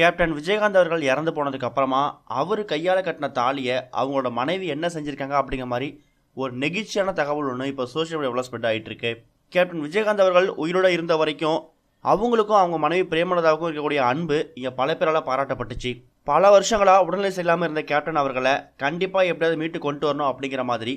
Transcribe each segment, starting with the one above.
Captain Vijayakanth அவர்கள் இறந்து போனதுக்கு அப்புறமா அவர் கையால் கட்டின தாலியை அவங்களோட மனைவி என்ன செஞ்சுருக்காங்க அப்படிங்கிற மாதிரி ஒரு நெகிழ்ச்சியான தகவல் ஒன்று இப்போ சோஷியல் மீடியாவில் ஸ்ப்ரெட் ஆகிட்டு இருக்கு. கேப்டன் விஜயகாந்த் அவர்கள் உயிரோடு இருந்த வரைக்கும் அவங்களுக்கும் அவங்க மனைவி பிரேமலதாவுக்கும் இருக்கக்கூடிய அன்பு இங்கே பல பேரால் பாராட்டப்பட்டுச்சு. பல வருஷங்களாக உடல்நிலை சரியில்லாமல் இருந்த கேப்டன் அவர்களை கண்டிப்பாக எப்படியாவது மீட்டு கொண்டு வரணும் அப்படிங்கிற மாதிரி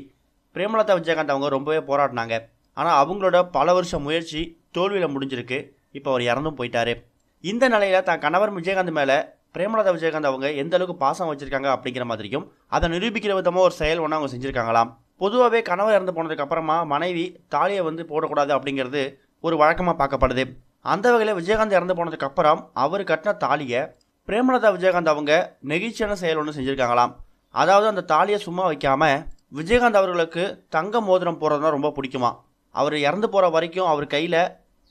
பிரேமலதா விஜயகாந்த் அவங்க ரொம்பவே போராடினாங்க. ஆனால் அவங்களோட பல வருஷம் முயற்சி தோல்வியில் முடிஞ்சிருக்கு. இப்போ அவர் இறந்தும் போயிட்டாரு. இந்த நிலையில தான் கணவர் விஜயகாந்த் மேலே பிரேமலதா விஜயகாந்த் அவங்க எந்த அளவுக்கு பாசம் வச்சிருக்காங்க அப்படிங்கிற மாதிரியும் அதை நிரூபிக்கிற விதமாக ஒரு செயல் ஒன்று அவங்க செஞ்சுருக்காங்களாம். பொதுவாகவே கணவர் இறந்து போனதுக்கு அப்புறமா மனைவி தாலியை வந்து போடக்கூடாது அப்படிங்கிறது ஒரு வழக்கமாக பார்க்கப்படுது. அந்த வகையில் விஜயகாந்த் இறந்து போனதுக்கு அப்புறம் அவர் கட்டின தாலியை பிரேமலதா விஜயகாந்த் அவங்க நெகிழ்ச்சியான செயல் ஒன்று செஞ்சுருக்காங்களாம். அதாவது அந்த தாலியை சும்மா வைக்காம விஜயகாந்த் அவர்களுக்கு தங்க மோதிரம் போடுறதுனா தான் ரொம்ப பிடிக்குமா அவர் இறந்து போகிற வரைக்கும் அவர் கையில்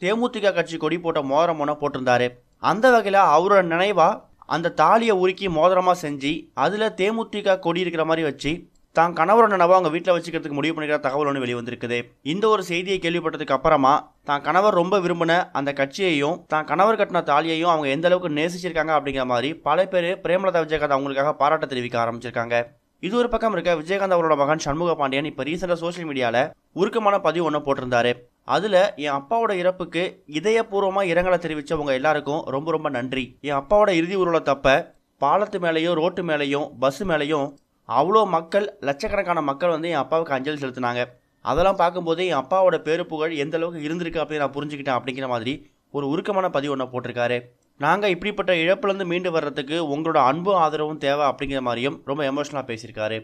தேமுதிக கட்சி கொடி போட்ட மோதிரம் ஒன்று போட்டிருந்தாரு. அந்த வகையில் அவரோட நினைவாக அந்த தாலியை உருக்கி மோதிரமாக செஞ்சு அதில் தேமுதிக கொடி இருக்கிற மாதிரி வச்சு தான் கணவரோட நினைவாக அவங்க வீட்டில் வச்சுக்கிறதுக்கு முடிவு பண்ணிக்கிற தகவல் ஒன்று வெளிவந்திருக்குது. இந்த ஒரு செய்தியை கேள்விப்பட்டதுக்கு அப்புறமா தான் கணவர் ரொம்ப விரும்பின அந்த கட்சியையும் தான் கணவர் கட்டின தாலியையும் அவங்க எந்த அளவுக்கு நேசிச்சிருக்காங்க அப்படிங்கிற மாதிரி பல பேர் பிரேமலதா விஜயகாந்த் அவங்களுக்காக பாராட்ட தெரிவிக்க ஆரம்பிச்சிருக்காங்க. இது ஒரு பக்கம் இருக்க விஜயகாந்த் அவரோட மகன் சண்முக பாண்டியன் இப்போ ரீசெண்டாக சோஷியல் மீடியாவில் உருக்கமான பதிவு ஒன்று போட்டிருந்தாரு. அதில் என் அப்பாவோட இறப்புக்கு இதயபூர்வமாக இரங்கலை தெரிவித்தவங்க எல்லாருக்கும் ரொம்ப ரொம்ப நன்றி. என் அப்பாவோட இறுதி ஊர்வலத்தப்ப பாலத்து மேலேயும் ரோட்டு மேலேயும் பஸ் மேலேயும் அவ்வளோ மக்கள் லட்சக்கணக்கான மக்கள் வந்து என் அப்பாவுக்கு அஞ்சலி செலுத்தினாங்க. அதெல்லாம் பார்க்கும்போது என் அப்பாவோட பேரு புகழ் எந்த அளவுக்கு இருந்திருக்கு அப்படின்னு நான் புரிஞ்சுக்கிட்டேன் அப்படிங்கிற மாதிரி ஒரு உருக்கமான பதிவு ஒன்று போட்டிருக்காரு. நாங்கள் இப்படிப்பட்ட இழப்புலேருந்து மீண்டு வர்றதுக்கு உங்களோட அன்பும் ஆதரவும் தேவை அப்படிங்கிற மாதிரியும் ரொம்ப எமோஷனலாக பேசியிருக்காரு.